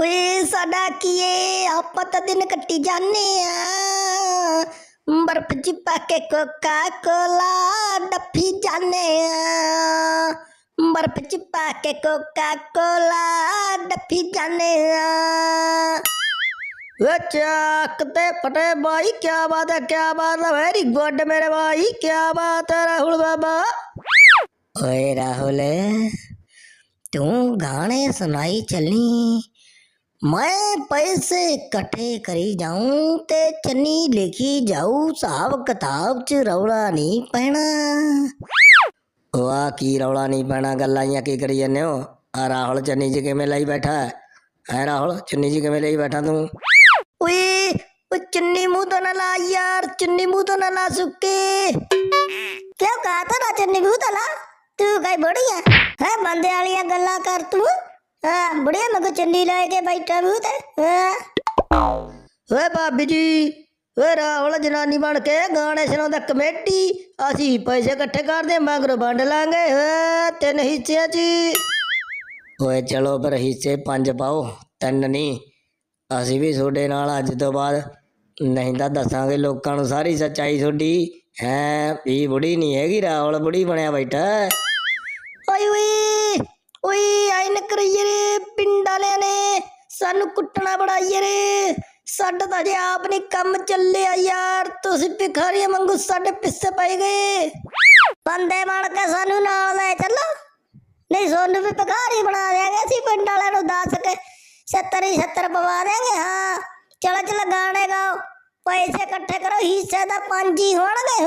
ਓਏ ਸਾਡਾ ਕੀ ਏ? ਆਪਾਂ ਤਾਂ ਦਿਨ ਕੱਟੀ ਜਾਂਦੇ ਆ। ਬਰਫ ਚ ਪਾ ਕੇ ਕੋਕਾ ਕੋਲਾ ਡੱਫੀ ਜਾਂਦੇ ਆ। ਬਰਫ ਚ ਪਾ ਕੇ ਕੋਕਾ ਕੋਲਾ ਡੱਫੀ ਜਾਂਦੇ ਆ। ਚੱਕ ਤੇ ਫਟੇ ਬਾਈ ਕੀ ਬਾਤ ਹੈ ਕੀ ਬਾਤ ਹੈ। ਵੈਰੀ ਗੁੱਡ ਮੇਰੇ ਬਾਈ ਕੀ ਬਾਤ ਹੈ ਰਾਹੁਲ ਬਾਬਾ। ਓਏ ਰਾਹੁਲ, ਤੂੰ ਗਾਣੇ ਸੁਣਾਈ ਚੱਲੀ। ਮੈਂ ਪੈਸੇ ਇਕੱਠੇ ਕਰੀ ਜਾਉਂ ਤੇ ਚੰਨੀ ਲਿਖੀ ਜਾਊ ਹਿਸਾਬ ਕਿਤਾਬ ਚ ਰੌਲਾ ਨਹੀਂ ਪੈਣਾ ਵਾਹ ਕੀ ਰੌਲਾ ਨਹੀਂ ਪੈਣਾ ਗੱਲਾਂ ਹੀ ਕੀ ਕਰੀ ਜਾਂਦੇ ਹੋ ਆ ਰਾਹੁਲ ਚੰਨੀ ਜੀ ਕਿਵੇਂ ਲਈ ਬੈਠਾ ਹੈ ਰਾਹੁਲ ਚੰਨੀ ਜੀ ਕਿਵੇਂ ਲਈ ਬੈਠਾ ਤੂੰ ਓਏ ਉਹ ਚੁੰਨੀ ਮੂੰਹ ਤੋਂ ਨਾ ਲਾ ਯਾਰ ਚੁੰਨੀ ਮੂੰਹ ਤੋਂ ਨਾ ਲਾ ਸੁੱਕੇ ਕਿਉਂ ਕਹਤਾ ਨਾ ਚੁੰਨੀ ਮੂੰਹ ਤੋਂ ਲਾ ਤੂੰ ਕਈ ਬੜੀਆ ਹੈ ਬੰਦੇ ਵਾਲੀਆਂ ਗੱਲਾਂ ਕਰ ਤੂੰ ਹਾਂ ਬੜੀਆ ਮਗਰ ਚੁੰਨੀ ਲੈ ਕੇ ਬੈਠਾ ਮੂੰਹ ਤੇ ਹਾਂ। ਓਏ ਭਾਬੀ ਜੀ ਓਏ ਰਾਹੁਲ ਜਨਾਨੀ ਬਣ ਕੇ ਗਾਣੇ ਸੁਣਾਉਂਦਾ ਕਮੇਟੀ ਅਸੀਂ ਪੈਸੇ ਇਕੱਠੇ ਕਰਦੇ ਮਗਰ ਵੰਡ ਲਾਂਗੇ ਓਏ ਤਿੰਨ ਹਿੱਸਿਆਂ 'ਚ ਓਏ ਚਲੋ ਪਰ ਹਿੱਸੇ ਪੰਜ ਪਾਓ ਤਿੰਨ ਨਹੀਂ। ਅਸੀਂ ਵੀ ਤੁਹਾਡੇ ਨਾਲ ਅੱਜ ਤੋਂ ਬਾਅਦ ਨਹੀਂ ਤਾਂ ਦੱਸਾਂਗੇ ਲੋਕਾਂ ਨੂੰ ਸਾਰੀ ਸੱਚਾਈ ਤੁਹਾਡੀ। ਹੈ ਵੀ ਬੁੜੀ ਨਹੀਂ ਹੈਗੀ ਰਾਵਲ ਬੁੜੀ ਬਣਿਆ ਬੈਠਾ ਹੈ। ਓਏ ਓਏ ਆਈ ਰੇ ਪਿੰਡ ਵਾਲਿਆਂ ਨੇ ਸਾਨੂੰ ਕੁੱਟਣਾ ਬੜਾਈਏ ਰੇ ਸਾਡਾ ਤਾਂ ਜੇ ਆਪ ਨਹੀਂ ਕੰਮ ਚੱਲਿਆ ਯਾਰ, ਤੁਸੀਂ ਭਿਖਾਰੀਆਂ ਵਾਂਗੂ ਸਾਡੇ ਪਿੱਛੇ ਪੈ ਗਏ। ਬੰਦੇ ਬਣ ਕੇ ਸਾਨੂੰ ਨਾਲ ਲੈ ਚੱਲੋ। ਨਹੀਂ, ਸੋਨੂੰ ਵੀ ਭਿਖਾਰੀ ਬਣਾ ਦਿਆਂਗੇ, ਅਸੀਂ ਪਿੰਡ ਵਾਲਿਆਂ ਨੂੰ ਦੱਸ ਕੇ 70 ਹੀ 70 ਪਵਾ ਦੇਂਗੇ ਹਾਂ। ਚਲੋ ਚਲੋ, ਗਾਣੇ ਗਾਓ। ਪੈਸੇ ਇਕੱਠੇ ਕਰੋ, ਹਿੱਸੇ ਦਾ ਪੰਜ ਹੀ ਹੋਣਗੇ